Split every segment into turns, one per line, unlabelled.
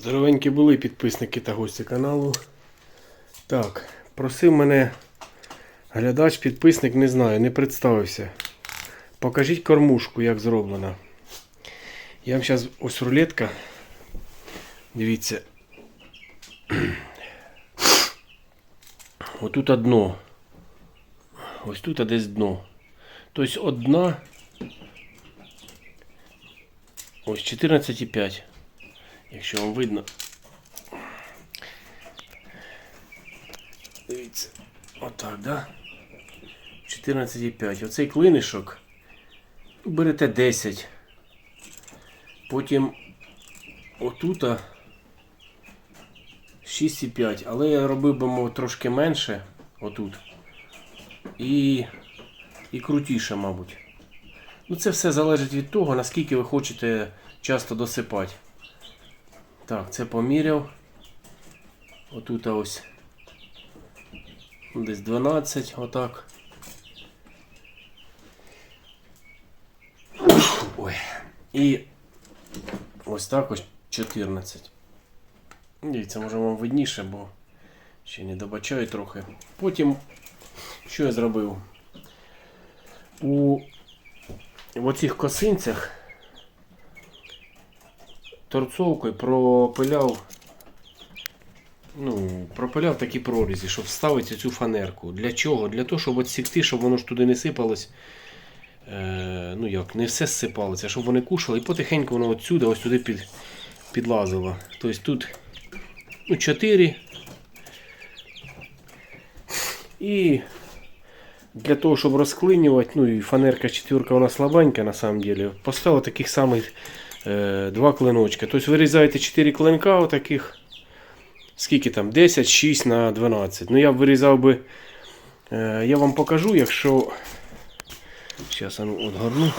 Здоровенькі були підписники та гості каналу. Так, просив мене глядач, підписник, не знаю, не представився. Покажіть кормушку, як зроблена. Я вам зараз ось рулетка. Дивіться. Отут дно. Ось тут десь дно. Тобто одна. Ось 14,5. Якщо вам видно. Дивіться. Отак, да? 14,5. Оцей клинишок. Берете 10. Потім отута 6,5. Але я робив би трошки менше. Отут. І, і крутіше, мабуть. Ну, це все залежить від того, наскільки ви хочете часто досипати. Так, це поміряв. Отут ось десь 12, отак. Ой. І ось так ось 14. Дивіться, може вам видніше, бо ще не добачаю трохи. Потім, що я зробив? У в оцих косинцях торцовкою пропиляв, ну, пропиляв такі прорізі, щоб вставити цю фанерку. Для чого? Для того, щоб відсікти, щоб воно ж туди не сипалось. Е, ну як, не все сипалося, щоб вони кушали, і потихеньку воно отсюди, ось туди під, підлазило. Тобто тут ну, 4. І для того, щоб розклинювати, ну і фанерка четверка, вона слабенька на самом деле, поставив таких самих два клиночка. Тобто вирізаєте 4 клинка отаких. Скільки там? 10, 6 на 12. Ну я б вирізав би. Е, я вам покажу, якщо. Зараз я ну, отгорну.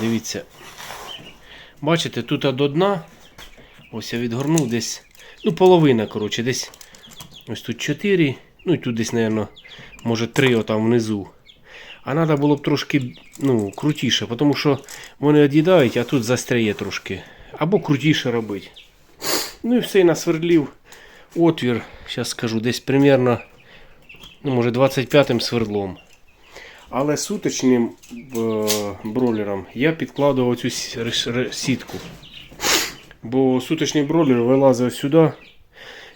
Дивіться. Бачите, тут до дна. Ось я відгорнув десь. Ну, половина, коротше, десь. Ось тут 4. Ну і тут десь, мабуть, може 3 отам внизу. А треба було б трошки ну, крутіше, тому що вони од'їдають, а тут застряє трошки. Або крутіше робити. Ну і все, і насвердлів отвір, зараз скажу, десь примерно, ну, може 25-м свердлом. Але суточним е, бролером я підкладував цю с- р- р- сітку. Бо суточний бролер вилазив сюди.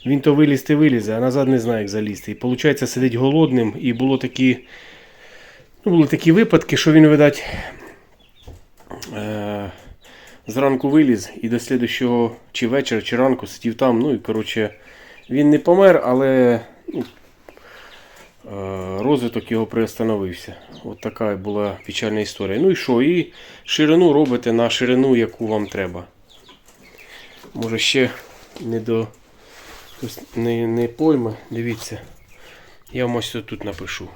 Він то вилізти вилізе, а назад не знає, як залізти. І виходить, сидить голодним. І було такі, ну, були такі випадки, що він, видать, е, зранку виліз і до слідущого чи вечора, чи ранку сидів там. Ну і коротше, він не помер, але ну, е, розвиток його приостановився. От така була печальна історія. Ну і що? І ширину робите на ширину, яку вам треба. Може ще не до. Не, не пойме, дивіться. Я вам ось тут напишу.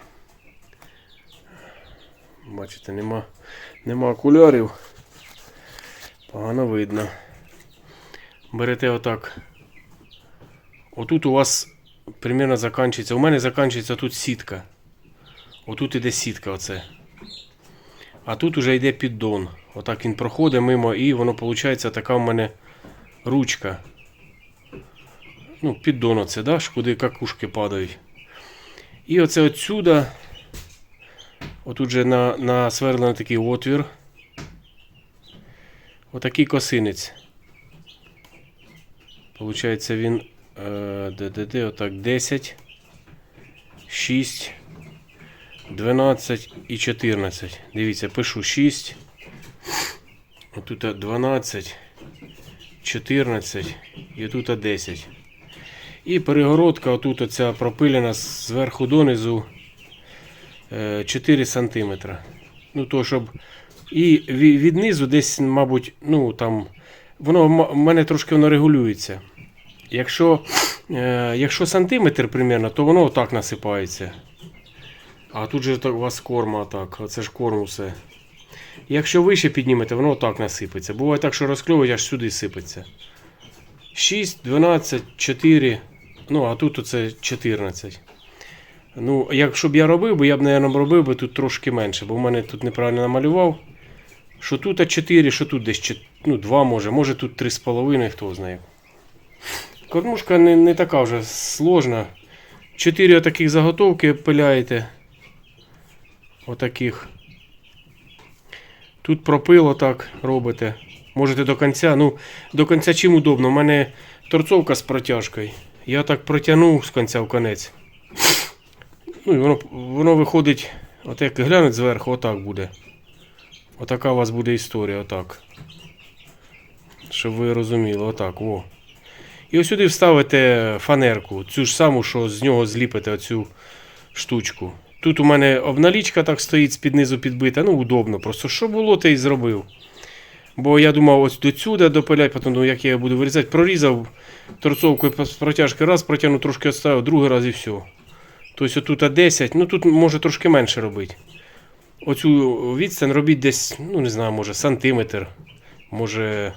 Бачите, нема, нема окулярів. Погано видно. Берете отак. Отут у вас примерно закінчується. У мене закінчується тут сітка. Отут іде сітка оце. А тут уже йде піддон. Отак він проходить мимо і воно виходить така в мене ручка ну, піддон оце, да, куди какушки падають. І оце отсюда, отут же на, насверлений такий отвір. Отакий косинець. Получається він е, де, отак 10, 6, 12 і 14. Дивіться, пишу 6. Отут 12, 14 і тут 10. І перегородка отут оця пропилена зверху донизу 4 см. Ну, то, щоб... І ві- від низу десь, мабуть, ну там, воно в мене трошки воно регулюється. Якщо, е, якщо сантиметр примерно, то воно отак насипається. А тут же у вас корма так, оце ж корм усе. Якщо вище піднімете, воно отак насипеться. Буває так, що розкльовують, аж сюди сипеться. 6, 12, 4. Ну, а тут оце 14. Ну, якщо б я робив, би, я б, мабуть, робив би тут трошки менше, бо в мене тут неправильно намалював. Що тут 4, що тут десь чет- ну, 2 може, може тут 3,5, хто знає. Кормушка не, не така вже сложна. Чотири таких заготовки пиляєте. Отаких. Тут пропил отак робите. Можете до кінця. Ну, до кінця чим удобно. У мене торцовка з протяжкою. Я так протягнув з кінця в конець. Ну і воно, воно виходить, от як глянуть зверху, отак буде. Отака у вас буде історія, отак. Щоб ви розуміли, отак, о. І ось сюди вставите фанерку, цю ж саму, що з нього зліпите оцю штучку. Тут у мене обналічка так стоїть з-під низу підбита, ну удобно. Просто що було, те й зробив. Бо я думав, ось до сюди допилять, потім ну, як я буду вирізати, прорізав торцовкою протяжки, раз протягнув, трошки відставив, другий раз і все. Тобто отут 10, ну тут може трошки менше робити. Оцю відстань робіть десь, ну не знаю, може сантиметр, може.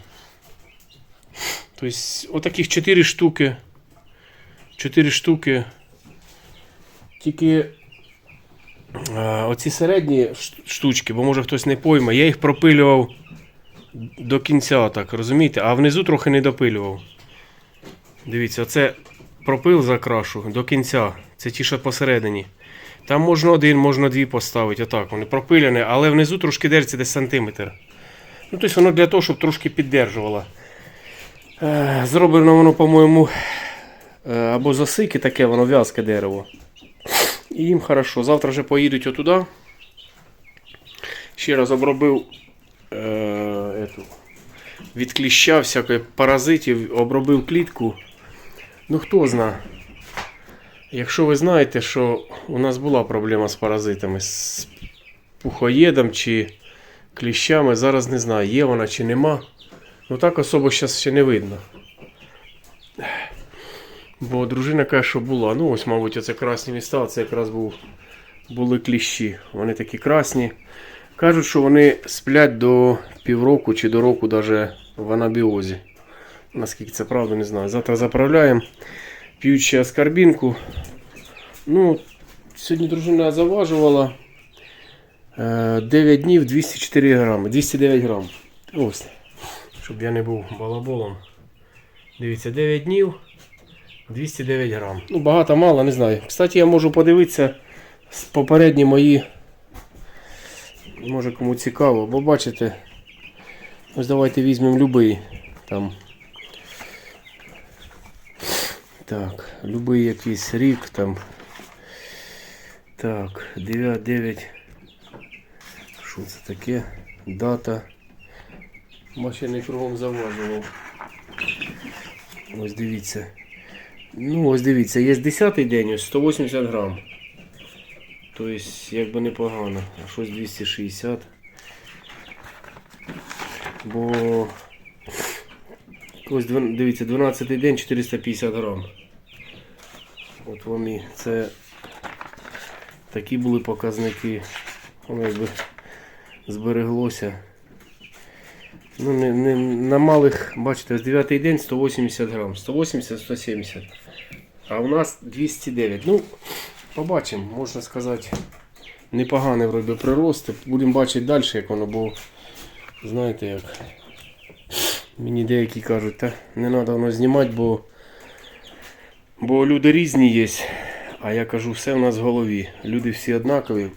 Тобто, отаких 4 штуки. 4 штуки. Тільки а, оці середні штучки, бо може хтось не пойме, я їх пропилював до кінця, так, розумієте? А внизу трохи не допилював. Дивіться, оце пропил закрашу до кінця. Це ті, що посередині. Там можна один, можна дві поставити, отак. Вони пропиляні, але внизу трошки держиться десь сантиметр. Ну, тобто воно для того, щоб трошки піддержувало. Е, Зроблено воно, по-моєму, е, або засики таке, воно в'язке дерево. І їм хорошо. Завтра вже поїдуть отуди. Ще раз обробив е, від кліща всякої паразитів, обробив клітку. Ну хто зна. Якщо ви знаєте, що у нас була проблема з паразитами, з пухоєдом чи кліщами, зараз не знаю, є вона чи нема. Ну так особо зараз ще не видно. Бо дружина каже, що була. Ну ось, мабуть, оце красні міста, це якраз був, були кліщі. Вони такі красні. Кажуть, що вони сплять до півроку чи до року навіть в анабіозі. Наскільки це правда, не знаю. Завтра заправляємо. П'ючи аскарбінку. Ну, сьогодні дружина заважувала. е, 9 днів 204 грами. 209 грам. Ось. Щоб я не був балаболом. Дивіться, 9 днів 209 грам. Ну, багато, мало, не знаю. Кстати, я можу подивитися попередні мої. Може кому цікаво, бо бачите. Ось давайте візьмемо любий. Там. Так, любий якийсь рік там. Так, 9, 9. Що це таке? Дата. Машини кругом заважував. Ось дивіться. Ну, ось дивіться, є 10 день, ось 180 грам. Тобто, якби непогано. А щось 260. Бо ось дивіться, 12 день 450 грам. От вони. Це такі були показники. Воно якби збереглося. Ну, не, не, на малих, бачите, з 9 день 180 грам. 180-170. А у нас 209. Ну, побачимо, можна сказати, непоганий вроде прирост. Будемо бачити далі, як воно, бо знаєте як. Мені деякі кажуть, та не треба воно знімати, бо, бо люди різні є. А я кажу, все в нас в голові. Люди всі однакові.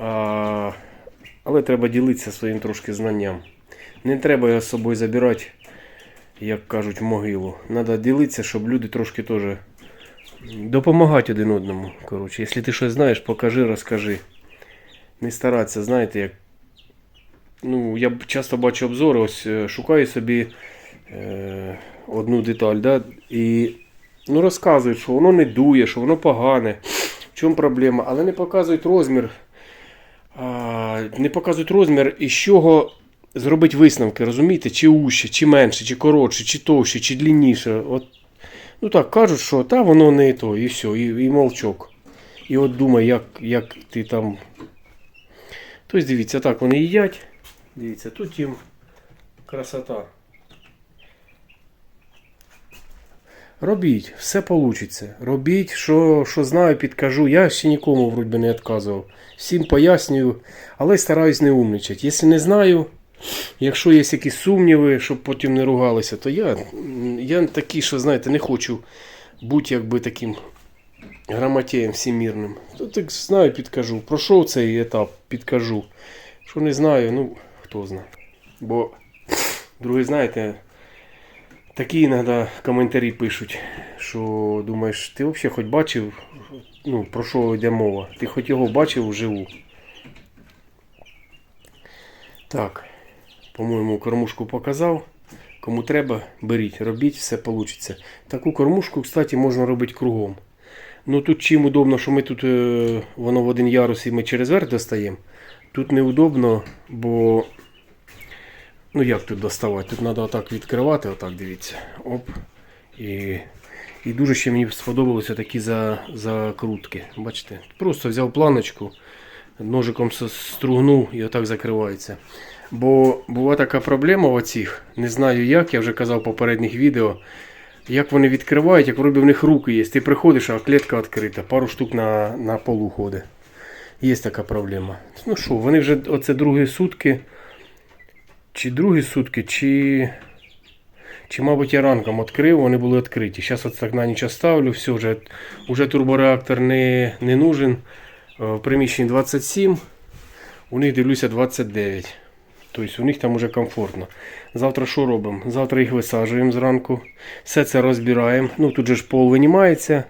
А, але треба ділитися своїм трошки знанням. Не треба його з собою забирати, як кажуть, в могилу. Треба ділитися, щоб люди трошки теж допомагати один одному. Коротше, якщо ти щось знаєш, покажи, розкажи. Не старатися, знаєте, як. Ну, я часто бачу обзори, ось е, шукаю собі е, одну деталь, да, і ну, розказують, що воно не дує, що воно погане, в чому проблема, але не показують розмір. А, не показують розмір, із чого зробити висновки, розумієте? Чи уще, чи менше, чи коротше, чи товще, чи длинніше. От, ну так, кажуть, що та воно не то, і все, і, і мовчок. І от думай, як, як ти там. Тобто дивіться, так вони їдять. Дивіться, тут їм красота. Робіть, все вийде. Робіть, що, що знаю, підкажу. Я ще нікому вроді би не відказував. Всім пояснюю, але стараюсь не умничати. Якщо не знаю, Якщо є якісь сумніви, щоб потім не ругалися, то я, я такий, що знаєте, не хочу бути якби таким грамотеєм всемірним. То так знаю, підкажу. Пройшов цей етап, підкажу. Що не знаю, ну хто знає. Бо, друге, знаєте, такі іноді коментарі пишуть, що думаєш, ти взагалі хоч бачив, ну, про що йде мова? Ти хоч його бачив вживу? Так, по-моєму, кормушку показав. Кому треба, беріть, робіть, все вийде. Таку кормушку, кстати, можна робити кругом. Ну тут чим удобно, що ми тут е, воно в один ярус і ми через верх достаємо. Тут неудобно, бо. Ну як тут доставати? Тут треба отак відкривати, отак дивіться. Оп. І, і дуже ще мені сподобалися такі за, закрутки. Бачите? Просто взяв планочку, ножиком стругнув і отак закривається. Бо була така проблема в оцих, не знаю як, я вже казав в попередніх відео. Як вони відкривають, як вроді в них руки є. Ти приходиш, а клітка відкрита, пару штук на, на полу ходить. Є така проблема. Ну що, вони вже оце другі сутки. Чи другі сутки, чи. Чи, мабуть, я ранком відкрив, вони були відкриті. Зараз от так на ніч оставлю, все, вже, вже турбореактор не, не нужен. Е, В приміщенні 27, у них дивлюся 29. Тобто у них там уже комфортно. Завтра що робимо? Завтра їх висаджуємо зранку. Все це розбираємо. Ну тут же ж пол винімається.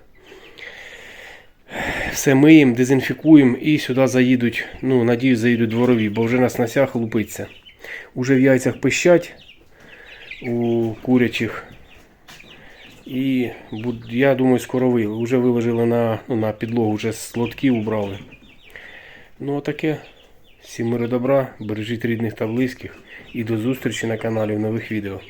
Все миємо, дезінфікуємо і сюди заїдуть, ну, надіюсь, заїдуть дворові, бо вже на снасях лупиться. Уже в яйцях пищать у курячих. І я думаю, скоро ви. Вже виложили на, ну, на підлогу, вже з убрали. Ну, а таке. Всім миру добра, бережіть рідних та близьких і до зустрічі на каналі в нових відео.